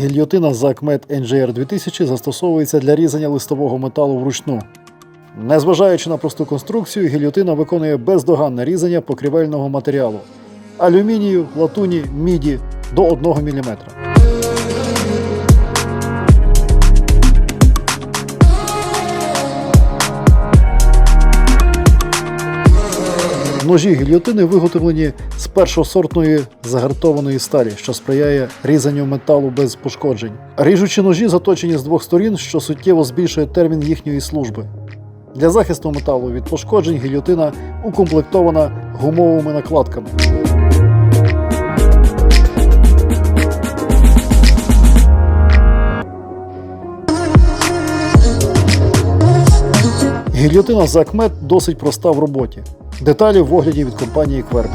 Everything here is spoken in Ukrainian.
Гільйотина Закмет NGR 2000 застосовується для різання листового металу вручну. Незважаючи на просту конструкцію, гільйотина виконує бездоганне різання покрівельного матеріалу алюмінію, латуні, міді до 1 мм. Ножі гільйотини виготовлені з першосортної загартованої сталі, що сприяє різанню металу без пошкоджень. Ріжучі ножі заточені з двох сторін, що суттєво збільшує термін їхньої служби. Для захисту металу від пошкоджень гільйотина укомплектована гумовими накладками. Гільйотина Закмет досить проста в роботі. Деталі в огляді від компанії Кверк.